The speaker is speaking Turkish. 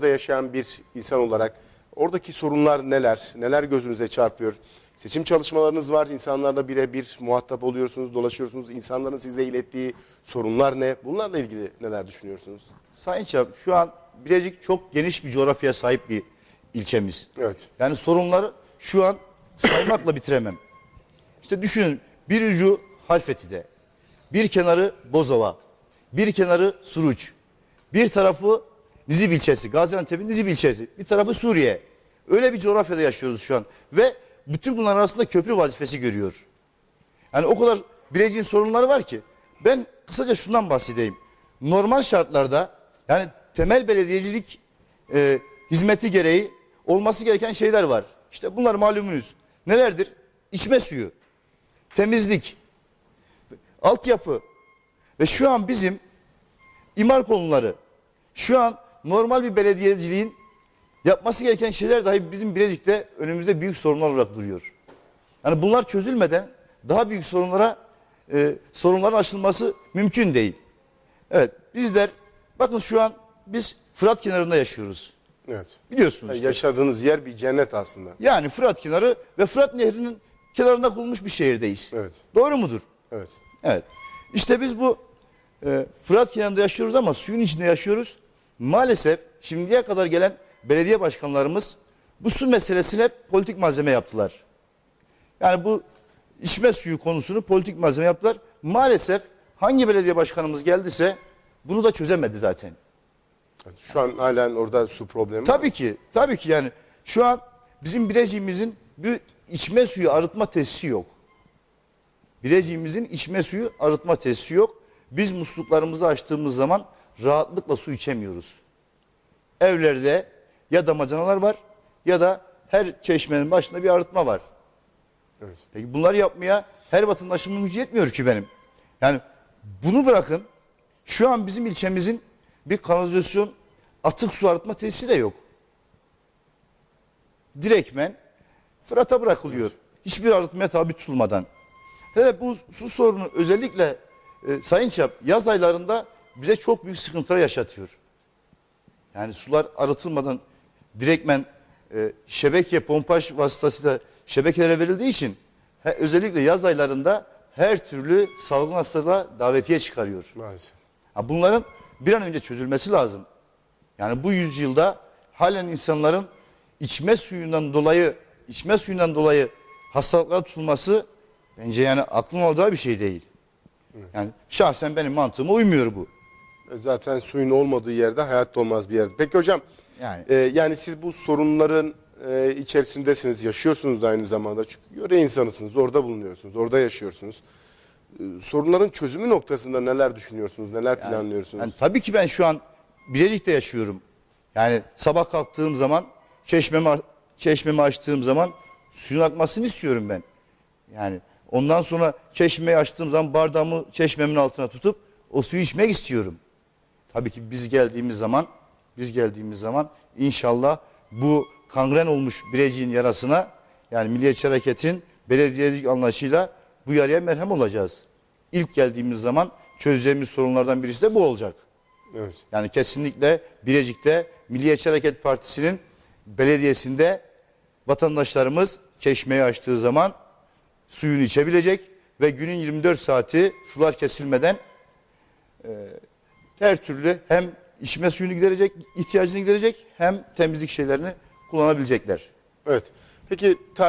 orada yaşayan bir insan olarak oradaki sorunlar neler? Neler gözünüze çarpıyor? Seçim çalışmalarınız var. İnsanlarla birebir muhatap oluyorsunuz, dolaşıyorsunuz. İnsanların size ilettiği sorunlar ne? Bunlarla ilgili neler düşünüyorsunuz? Sayın Çap şu an Bilecik çok geniş bir coğrafyaya sahip bir ilçemiz. Evet. Yani sorunları şu an saymakla bitiremem. İşte düşünün bir ucu Halfeti'de, bir kenarı Bozova, bir kenarı Suruç, bir tarafı Nizip ilçesi, Gaziantep'in Nizip ilçesi, bir tarafı Suriye. Öyle bir coğrafyada yaşıyoruz şu an ve bütün bunlar arasında köprü vazifesi görüyor. Yani o kadar Bilecik'in sorunları var ki ben kısaca şundan bahsedeyim. Normal şartlarda yani temel belediyecilik e, hizmeti gereği olması gereken şeyler var. İşte bunlar malumunuz. Nelerdir? İçme suyu, temizlik, altyapı ve şu an bizim imar konuları şu an normal bir belediyeciliğin yapması gereken şeyler dahi bizim Bilecik'te önümüzde büyük sorunlar olarak duruyor. Yani bunlar çözülmeden daha büyük sorunlara e, sorunların aşılması mümkün değil. Evet bizler bakın şu an biz Fırat kenarında yaşıyoruz. Evet. Biliyorsunuz işte. yaşadığınız yer bir cennet aslında. Yani Fırat kenarı ve Fırat Nehri'nin kenarında kurulmuş bir şehirdeyiz. Evet. Doğru mudur? Evet. Evet. İşte biz bu e, Fırat kenarında yaşıyoruz ama suyun içinde yaşıyoruz. Maalesef şimdiye kadar gelen belediye başkanlarımız bu su meselesini hep politik malzeme yaptılar. Yani bu içme suyu konusunu politik malzeme yaptılar. Maalesef hangi belediye başkanımız geldiyse bunu da çözemedi zaten. Şu an halen orada su problemi var. Tabii ki, tabii ki yani şu an bizim Bilecik'imizin bir içme suyu arıtma tesisi yok. Bilecik'imizin içme suyu arıtma tesisi yok. Biz musluklarımızı açtığımız zaman rahatlıkla su içemiyoruz. Evlerde ya damacanalar var ya da her çeşmenin başında bir arıtma var. Evet. Peki bunları yapmaya her vatandaşımın gücü yetmiyor ki benim. Yani bunu bırakın. Şu an bizim ilçemizin bir kanalizasyon atık su arıtma tesisi de yok. Direkmen Fırat'a bırakılıyor. Hiçbir arıtmaya tabi tutulmadan. Hele bu su sorunu özellikle e, Sayın Çap yaz aylarında bize çok büyük sıkıntılar yaşatıyor. Yani sular arıtılmadan direkmen e, şebeke pompaj vasıtasıyla şebekelere verildiği için he, özellikle yaz aylarında her türlü salgın hastalığa davetiye çıkarıyor. Maalesef. Ha, bunların bir an önce çözülmesi lazım. Yani bu yüzyılda halen insanların içme suyundan dolayı içme suyundan dolayı hastalıklara tutulması bence yani aklın alacağı bir şey değil. Yani şahsen benim mantığıma uymuyor bu. Zaten suyun olmadığı yerde hayatta olmaz bir yerde. Peki hocam Yani. e, yani siz bu sorunların e, içerisindesiniz, yaşıyorsunuz da aynı zamanda. Çünkü yöre insanısınız, orada bulunuyorsunuz, orada yaşıyorsunuz. E, sorunların çözümü noktasında neler düşünüyorsunuz, neler planlıyorsunuz? Yani tabii ki ben şu an Bilecik'te yaşıyorum. Yani sabah kalktığım zaman çeşmemi, çeşmemi açtığım zaman suyun akmasını istiyorum ben. Yani ondan sonra çeşmeyi açtığım zaman bardağımı çeşmemin altına tutup o suyu içmek istiyorum. Tabii ki biz geldiğimiz zaman biz geldiğimiz zaman inşallah bu kangren olmuş Bilecik'in yarasına yani Milliyetçi Hareket'in belediyecilik anlayışıyla bu yaraya merhem olacağız. İlk geldiğimiz zaman çözeceğimiz sorunlardan birisi de bu olacak. evet. Yani kesinlikle Bilecik'te Milliyetçi Hareket Partisi'nin belediyesinde vatandaşlarımız çeşmeyi açtığı zaman suyunu içebilecek ve günün 24 saati sular kesilmeden e, her türlü hem içme suyunu giderecek, ihtiyacını giderecek hem temizlik şeylerini kullanabilecekler. Evet. Peki tarih